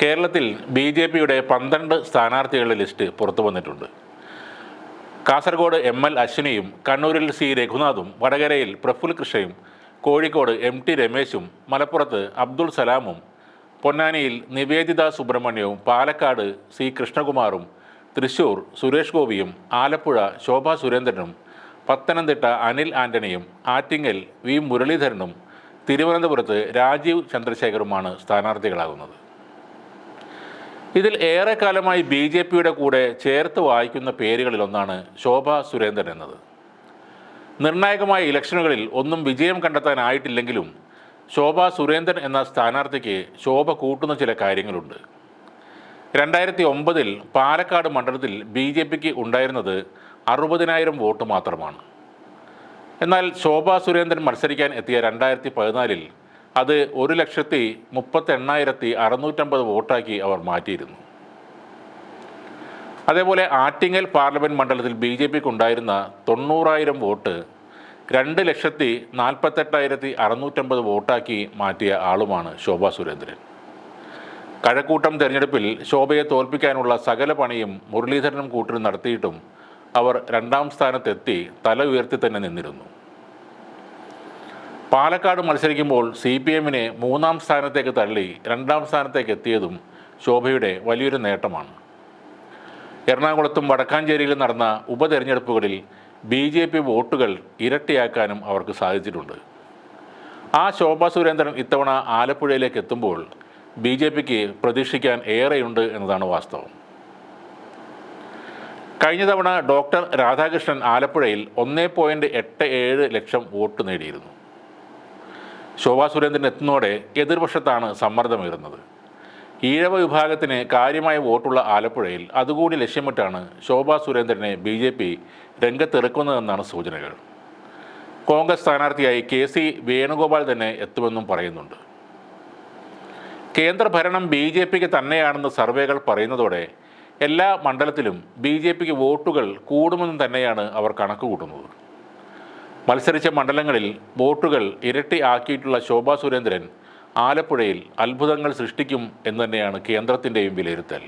കേരളത്തിൽ B J പിയുടെ പന്ത്രണ്ട് സ്ഥാനാർത്ഥികളുടെ ലിസ്റ്റ് പുറത്തു വന്നിട്ടുണ്ട്. കാസർഗോഡ് എം എൽ അശ്വിനിയും കണ്ണൂരിൽ സി രഘുനാഥും വടകരയിൽ പ്രഫുൽ കൃഷ്ണയും കോഴിക്കോട് എം ടി രമേശും മലപ്പുറത്ത് അബ്ദുൾ സലാമും പൊന്നാനിയിൽ നിവേദിത സുബ്രഹ്മണ്യവും പാലക്കാട് സി കൃഷ്ണകുമാറും തൃശൂർ സുരേഷ് ഗോപിയും ആലപ്പുഴ ശോഭ സുരേന്ദ്രനും പത്തനംതിട്ട അനിൽ ആന്റണിയും ആറ്റിങ്ങൽ വി മുരളീധരനും തിരുവനന്തപുരത്ത് രാജീവ് ചന്ദ്രശേഖറുമാണ് സ്ഥാനാർത്ഥികളാകുന്നത്. ഇതിൽ ഏറെക്കാലമായി ബി ജെ പിയുടെ കൂടെ ചേർത്ത് വായിക്കുന്ന പേരുകളിലൊന്നാണ് ശോഭ സുരേന്ദ്രൻ എന്നത്. നിർണായകമായ ഇലക്ഷനുകളിൽ ഒന്നും വിജയം കണ്ടെത്താനായിട്ടില്ലെങ്കിലും ശോഭ സുരേന്ദ്രൻ എന്ന സ്ഥാനാർത്ഥിക്ക് ശോഭ കൂട്ടുന്ന ചില കാര്യങ്ങളുണ്ട്. രണ്ടായിരത്തി ഒമ്പതിൽ പാലക്കാട് മണ്ഡലത്തിൽ ബി ജെ പിക്ക് ഉണ്ടായിരുന്നത് അറുപതിനായിരം വോട്ട് മാത്രമാണ്. എന്നാൽ ശോഭ സുരേന്ദ്രൻ മത്സരിക്കാൻ എത്തിയ രണ്ടായിരത്തി പതിനാലിൽ അത് ഒരു ലക്ഷത്തി മുപ്പത്തി എണ്ണായിരത്തി അറുന്നൂറ്റമ്പത് വോട്ടാക്കി അവർ മാറ്റിയിരുന്നു. അതേപോലെ ആറ്റിങ്ങൽ പാർലമെന്റ് മണ്ഡലത്തിൽ ബി ജെ പിക്ക് ഉണ്ടായിരുന്ന തൊണ്ണൂറായിരം വോട്ട് രണ്ട് ലക്ഷത്തി നാൽപ്പത്തെട്ടായിരത്തി അറുന്നൂറ്റമ്പത് വോട്ടാക്കി മാറ്റിയ ആളുമാണ് ശോഭ സുരേന്ദ്രൻ. കഴക്കൂട്ടം തെരഞ്ഞെടുപ്പിൽ ശോഭയെ തോൽപ്പിക്കാനുള്ള സകല പണിയും മുരളീധരനും കൂട്ടരും നടത്തിയിട്ടും അവർ രണ്ടാം സ്ഥാനത്തെത്തി തല ഉയർത്തി തന്നെ നിന്നിരുന്നു. പാലക്കാട് മത്സരിക്കുമ്പോൾ സി പി എമ്മിനെ മൂന്നാം സ്ഥാനത്തേക്ക് തള്ളി രണ്ടാം സ്ഥാനത്തേക്ക് എത്തിയതും ശോഭയുടെ വലിയൊരു നേട്ടമാണ്. എറണാകുളത്തും വടക്കാഞ്ചേരിയിലും നടന്ന ഉപതെരഞ്ഞെടുപ്പുകളിൽ ബി ജെ പി വോട്ടുകൾ ഇരട്ടിയാക്കാനും അവർക്ക് സാധിച്ചിട്ടുണ്ട്. ആ ശോഭ സുരേന്ദ്രൻ ഇത്തവണ ആലപ്പുഴയിലേക്ക് എത്തുമ്പോൾ ബി ജെ പിക്ക് പ്രതീക്ഷിക്കാൻ ഏറെയുണ്ട് എന്നതാണ് വാസ്തവം. കഴിഞ്ഞ തവണ ഡോക്ടർ രാധാകൃഷ്ണൻ ആലപ്പുഴയിൽ ഒന്നേ പോയിന്റ് എട്ട് ഏഴ് ലക്ഷം വോട്ട് നേടിയിരുന്നു. ശോഭാ സുരേന്ദ്രൻ എത്തുന്നതോടെ എതിർപക്ഷത്താണ് സമ്മർദ്ദമേറുന്നത് ഈഴവ വിഭാഗത്തിന് കാര്യമായ വോട്ടുള്ള ആലപ്പുഴയിൽ അതുകൂടി ലക്ഷ്യമിട്ടാണ് ശോഭാ സുരേന്ദ്രനെ ബി ജെ പി രംഗത്തിറക്കുന്നതെന്നാണ് സൂചനകൾ. കോൺഗ്രസ് സ്ഥാനാർത്ഥിയായി കെ സി വേണുഗോപാൽ തന്നെ എത്തുമെന്നും പറയുന്നുണ്ട്. കേന്ദ്ര ഭരണം ബി ജെ പിക്ക് തന്നെയാണെന്ന് സർവേകൾ പറയുന്നതോടെ എല്ലാ മണ്ഡലത്തിലും ബി ജെ പിക്ക് വോട്ടുകൾ കൂടുമെന്നും തന്നെയാണ് അവർ കണക്ക് കൂട്ടുന്നത് മത്സരിച്ച മണ്ഡലങ്ങളിൽ വോട്ടുകൾ ഇരട്ടി ആക്കിയിട്ടുള്ള ശോഭാ സുരേന്ദ്രൻ ആലപ്പുഴയിൽ അത്ഭുതങ്ങൾ സൃഷ്ടിക്കും എന്ന് തന്നെയാണ് കേന്ദ്രത്തിന്റെയും വിലയിരുത്തൽ.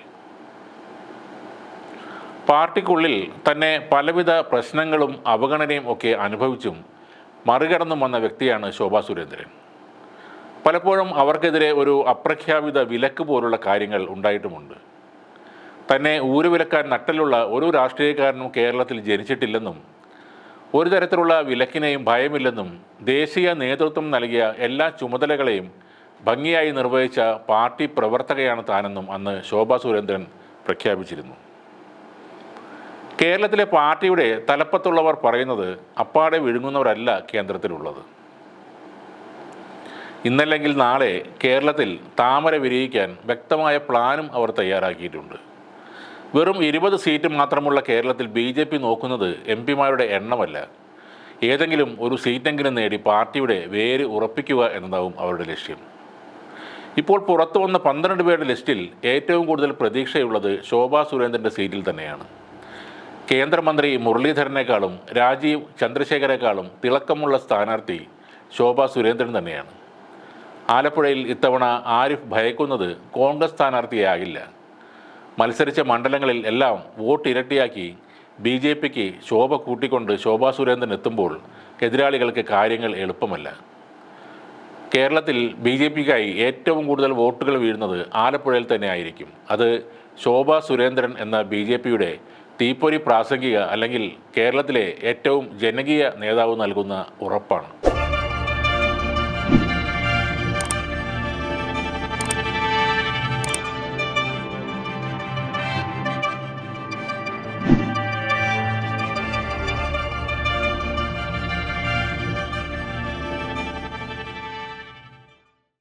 പാർട്ടിക്കുള്ളിൽ തന്നെ പലവിധ പ്രശ്നങ്ങളും അവഗണനയും ഒക്കെ അനുഭവിച്ചും മറികടന്നും വന്ന വ്യക്തിയാണ് ശോഭാ സുരേന്ദ്രൻ. പലപ്പോഴും അവർക്കെതിരെ ഒരു അപ്രഖ്യാപിത വിലക്ക് പോലുള്ള കാര്യങ്ങൾ ഉണ്ടായിട്ടുമുണ്ട്. തന്നെ ഊരുവിലക്കാൻ നട്ടലുള്ള ഒരു രാഷ്ട്രീയക്കാരനും കേരളത്തിൽ ജനിച്ചിട്ടില്ലെന്നും ഒരു തരത്തിലുള്ള വിലക്കിനെയും ഭയമില്ലെന്നും ദേശീയ നേതൃത്വം നൽകിയ എല്ലാ ചുമതലകളെയും ഭംഗിയായി നിർവഹിച്ച പാർട്ടി പ്രവർത്തകയാണ് താനെന്നും അന്ന് ശോഭാ സുരേന്ദ്രൻ പ്രഖ്യാപിച്ചിരുന്നു. കേരളത്തിലെ പാർട്ടിയുടെ തലപ്പത്തുള്ളവർ പറയുന്നത് അപ്പാടെ വിഴുങ്ങുന്നവരല്ല കേന്ദ്രത്തിലുള്ളത്. ഇന്നല്ലെങ്കിൽ നാളെ കേരളത്തിൽ താമര വിരിയിക്കാൻ വ്യക്തമായ പ്ലാനും അവർ തയ്യാറാക്കിയിട്ടുണ്ട്. വെറും ഇരുപത് സീറ്റ് മാത്രമുള്ള കേരളത്തിൽ ബി ജെ പി നോക്കുന്നത് എം പിമാരുടെ എണ്ണമല്ല. ഏതെങ്കിലും ഒരു സീറ്റെങ്കിലും നേടി പാർട്ടിയുടെ വേര് ഉറപ്പിക്കുക എന്നതാവും അവരുടെ ലക്ഷ്യം. ഇപ്പോൾ പുറത്തു വന്ന പന്ത്രണ്ട് പേരുടെ ലിസ്റ്റിൽ ഏറ്റവും കൂടുതൽ പ്രതീക്ഷയുള്ളത് ശോഭാ സുരേന്ദ്രന്റെ സീറ്റിൽ തന്നെയാണ്. കേന്ദ്രമന്ത്രി മുരളീധരനേക്കാളും രാജീവ് ചന്ദ്രശേഖരേക്കാളും തിളക്കമുള്ള സ്ഥാനാർത്ഥി ശോഭാ സുരേന്ദ്രൻ തന്നെയാണ്. ആലപ്പുഴയിൽ ഇത്തവണ ആരിഫ് ഭയക്കുന്നത് കോൺഗ്രസ് സ്ഥാനാർത്ഥിയാകില്ല. മത്സരിച്ച മണ്ഡലങ്ങളിൽ എല്ലാം വോട്ട് ഇരട്ടിയാക്കി ബി ജെ പിക്ക് ശോഭ കൂട്ടിക്കൊണ്ട് ശോഭാ സുരേന്ദ്രൻ എത്തുമ്പോൾ എതിരാളികൾക്ക് കാര്യങ്ങൾ എളുപ്പമല്ല. കേരളത്തിൽ ബി ജെ പിക്കായി ഏറ്റവും കൂടുതൽ വോട്ടുകൾ വീഴുന്നത് ആലപ്പുഴയിൽ തന്നെ ആയിരിക്കും അത് ശോഭ സുരേന്ദ്രൻ എന്ന ബി ജെ പിയുടെ തീപ്പൊരി പ്രാസംഗിക അല്ലെങ്കിൽ കേരളത്തിലെ ഏറ്റവും ജനകീയ നേതാവ് നൽകുന്ന ഉറപ്പാണ്.